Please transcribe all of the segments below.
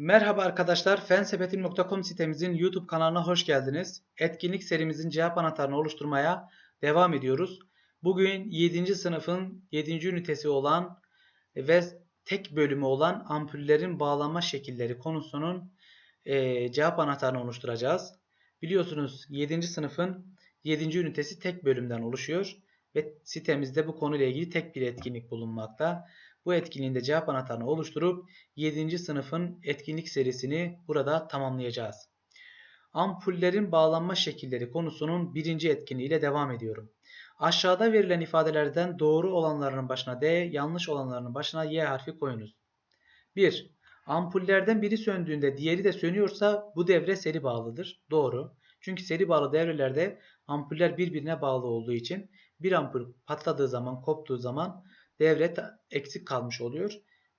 Merhaba arkadaşlar, fensepetim.com sitemizin YouTube kanalına hoş geldiniz. Etkinlik serimizin cevap anahtarını oluşturmaya devam ediyoruz. Bugün 7. sınıfın 7. ünitesi olan ve tek bölümü olan ampullerin bağlanma şekilleri konusunun e, cevap anahtarını oluşturacağız. Biliyorsunuz 7. sınıfın 7. ünitesi tek bölümden oluşuyor ve sitemizde bu konuyla ilgili tek bir etkinlik bulunmakta. Bu etkinliğinde cevap anahtarını oluşturup 7. sınıfın etkinlik serisini burada tamamlayacağız. Ampullerin bağlanma şekilleri konusunun birinci etkinliğiyle devam ediyorum. Aşağıda verilen ifadelerden doğru olanlarının başına D, yanlış olanlarının başına Y harfi koyunuz. 1. Ampullerden biri söndüğünde diğeri de sönüyorsa bu devre seri bağlıdır. Doğru. Çünkü seri bağlı devrelerde ampuller birbirine bağlı olduğu için bir ampul patladığı zaman, koptuğu zaman devre eksik kalmış oluyor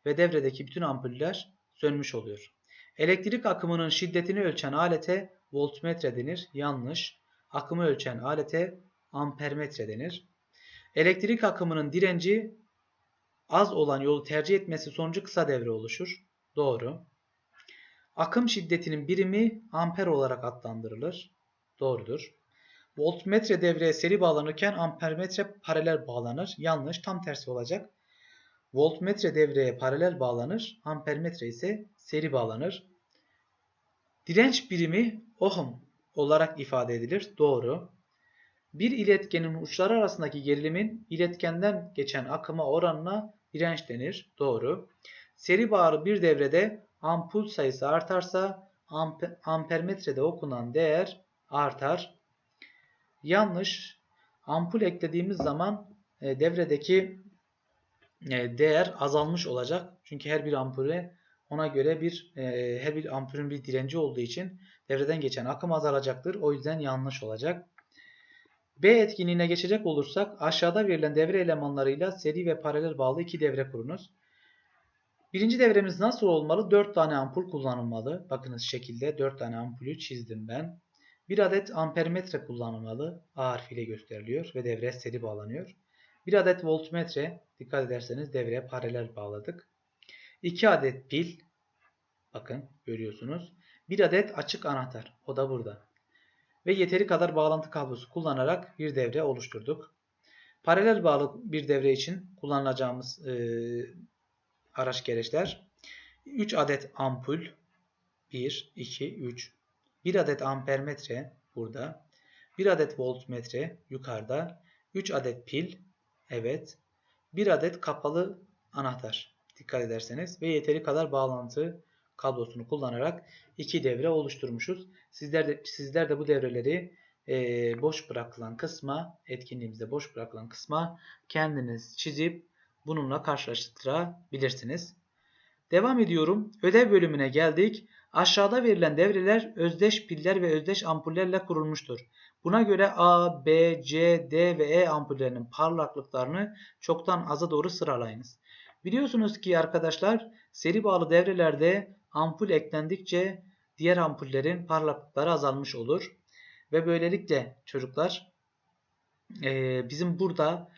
ve devredeki bütün ampuller sönmüş oluyor. Elektrik akımının şiddetini ölçen alete voltmetre denir. Yanlış. Akımı ölçen alete ampermetre denir. Elektrik akımının direnci az olan yolu tercih etmesi sonucu kısa devre oluşur. Doğru. Akım şiddetinin birimi amper olarak adlandırılır. Doğrudur. Voltmetre devreye seri bağlanırken ampermetre paralel bağlanır. Yanlış. Tam tersi olacak. Voltmetre devreye paralel bağlanır. Ampermetre ise seri bağlanır. Direnç birimi ohm olarak ifade edilir. Doğru. Bir iletkenin uçları arasındaki gerilimin iletkenden geçen akıma oranına direnç denir. Doğru. Seri bağlı bir devrede ampul sayısı artarsa ampermetrede okunan değer artar. Yanlış. Ampul eklediğimiz zaman e, devredeki e, değer azalmış olacak. Çünkü her bir ampule ona göre bir e, her bir ampulün bir direnci olduğu için devreden geçen akım azalacaktır. O yüzden yanlış olacak. B etkinliğine geçecek olursak aşağıda verilen devre elemanlarıyla seri ve paralel bağlı iki devre kurunuz. Birinci devremiz nasıl olmalı? 4 tane ampul kullanılmalı. Bakınız şekilde 4 tane ampulü çizdim ben. Bir adet ampermetre kullanılmalı. A harfiyle gösteriliyor ve devreye seri bağlanıyor. Bir adet voltmetre dikkat ederseniz devreye paralel bağladık. 2 adet pil bakın görüyorsunuz. Bir adet açık anahtar o da burada. Ve yeteri kadar bağlantı kablosu kullanarak bir devre oluşturduk. Paralel bağlı bir devre için kullanacağımız e, araç gereçler 3 adet ampul 1, 2, 3 1 adet ampermetre burada. 1 adet voltmetre yukarıda. 3 adet pil. Evet. 1 adet kapalı anahtar. Dikkat ederseniz. Ve yeteri kadar bağlantı kablosunu kullanarak iki devre oluşturmuşuz. Sizler de, sizler de bu devreleri e, boş bırakılan kısma, etkinliğimizde boş bırakılan kısma kendiniz çizip bununla karşılaştırabilirsiniz. Devam ediyorum. Ödev bölümüne geldik. Aşağıda verilen devreler özdeş piller ve özdeş ampullerle kurulmuştur. Buna göre A, B, C, D ve E ampullerinin parlaklıklarını çoktan aza doğru sıralayınız. Biliyorsunuz ki arkadaşlar seri bağlı devrelerde ampul eklendikçe diğer ampullerin parlaklıkları azalmış olur. Ve böylelikle çocuklar bizim burada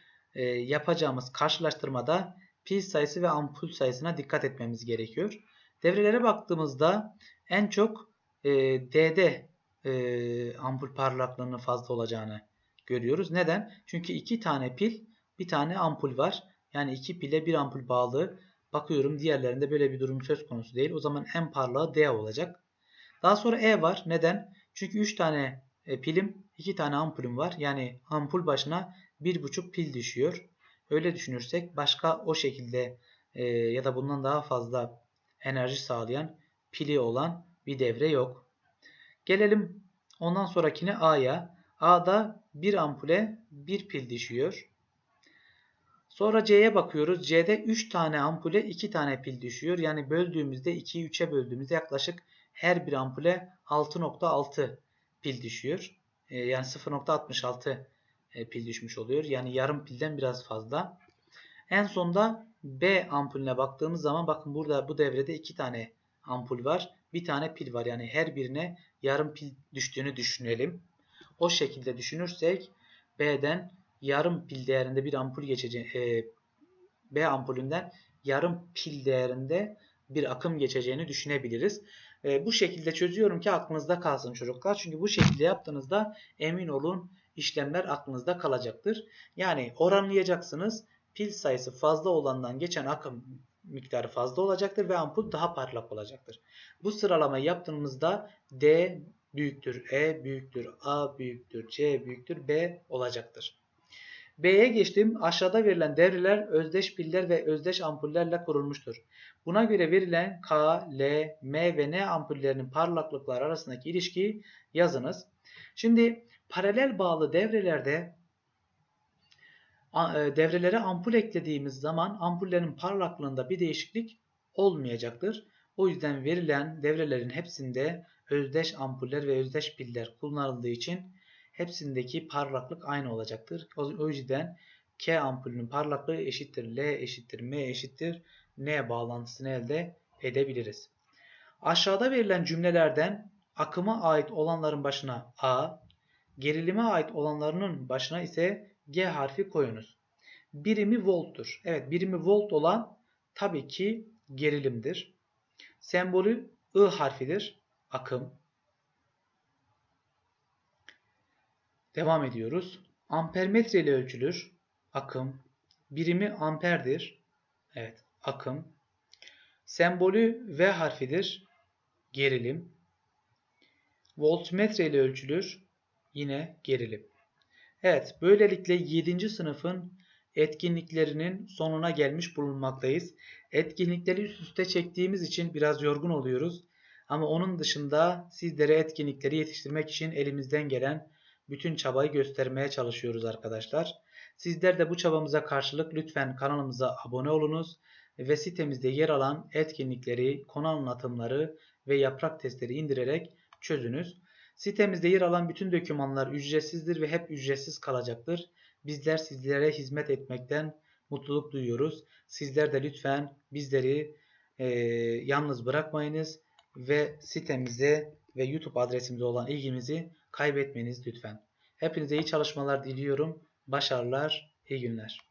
yapacağımız karşılaştırmada pil sayısı ve ampul sayısına dikkat etmemiz gerekiyor. Devrelere baktığımızda en çok e, D'de e, ampul parlaklığının fazla olacağını görüyoruz. Neden? Çünkü iki tane pil, bir tane ampul var. Yani iki pile bir ampul bağlı. Bakıyorum diğerlerinde böyle bir durum söz konusu değil. O zaman en parlağı D olacak. Daha sonra E var. Neden? Çünkü 3 tane e, pilim, 2 tane ampulüm var. Yani ampul başına 1,5 pil düşüyor. Öyle düşünürsek başka o şekilde e, ya da bundan daha fazla enerji sağlayan pili olan bir devre yok. Gelelim ondan sonrakine A'ya. A'da bir ampule bir pil düşüyor. Sonra C'ye bakıyoruz. C'de 3 tane ampule 2 tane pil düşüyor. Yani böldüğümüzde 2'yi 3'e böldüğümüzde yaklaşık her bir ampule 6.6 pil düşüyor. E, yani 0.66 e, pil düşmüş oluyor. Yani yarım pilden biraz fazla. En sonda B ampulüne baktığımız zaman bakın burada bu devrede iki tane ampul var. Bir tane pil var. Yani her birine yarım pil düştüğünü düşünelim. O şekilde düşünürsek B'den yarım pil değerinde bir ampul geçecek. E, B ampulünden yarım pil değerinde bir akım geçeceğini düşünebiliriz. E, bu şekilde çözüyorum ki aklınızda kalsın çocuklar. Çünkü bu şekilde yaptığınızda emin olun işlemler aklınızda kalacaktır. Yani oranlayacaksınız. Pil sayısı fazla olandan geçen akım miktarı fazla olacaktır ve ampul daha parlak olacaktır. Bu sıralamayı yaptığımızda D büyüktür E büyüktür A büyüktür C büyüktür B olacaktır. B'ye geçtim. Aşağıda verilen devreler özdeş piller ve özdeş ampullerle kurulmuştur. Buna göre verilen K, L, M ve N ampullerinin parlaklıklar arasındaki ilişkiyi yazınız. Şimdi paralel bağlı devrelerde e, devrelere ampul eklediğimiz zaman ampullerin parlaklığında bir değişiklik olmayacaktır. O yüzden verilen devrelerin hepsinde özdeş ampuller ve özdeş piller kullanıldığı için hepsindeki parlaklık aynı olacaktır. O yüzden K ampulünün parlaklığı eşittir L eşittir M eşittir N bağlantısını elde edebiliriz. Aşağıda verilen cümlelerden akıma ait olanların başına A, gerilime ait olanlarının başına ise G harfi koyunuz. Birimi volttur. Evet birimi volt olan tabii ki gerilimdir. Sembolü I harfidir. Akım. Devam ediyoruz. Ampermetre ile ölçülür. Akım. Birimi amperdir. Evet, akım. Sembolü V harfidir. Gerilim. Voltmetre ile ölçülür. Yine gerilim. Evet, böylelikle 7. sınıfın etkinliklerinin sonuna gelmiş bulunmaktayız. Etkinlikleri üst üste çektiğimiz için biraz yorgun oluyoruz. Ama onun dışında sizlere etkinlikleri yetiştirmek için elimizden gelen bütün çabayı göstermeye çalışıyoruz arkadaşlar. Sizler de bu çabamıza karşılık lütfen kanalımıza abone olunuz ve sitemizde yer alan etkinlikleri, konu anlatımları ve yaprak testleri indirerek çözünüz. Sitemizde yer alan bütün dokümanlar ücretsizdir ve hep ücretsiz kalacaktır. Bizler sizlere hizmet etmekten mutluluk duyuyoruz. Sizler de lütfen bizleri e, yalnız bırakmayınız ve sitemize ve YouTube adresimize olan ilgimizi kaybetmeniz lütfen. Hepinize iyi çalışmalar diliyorum. Başarılar, iyi günler.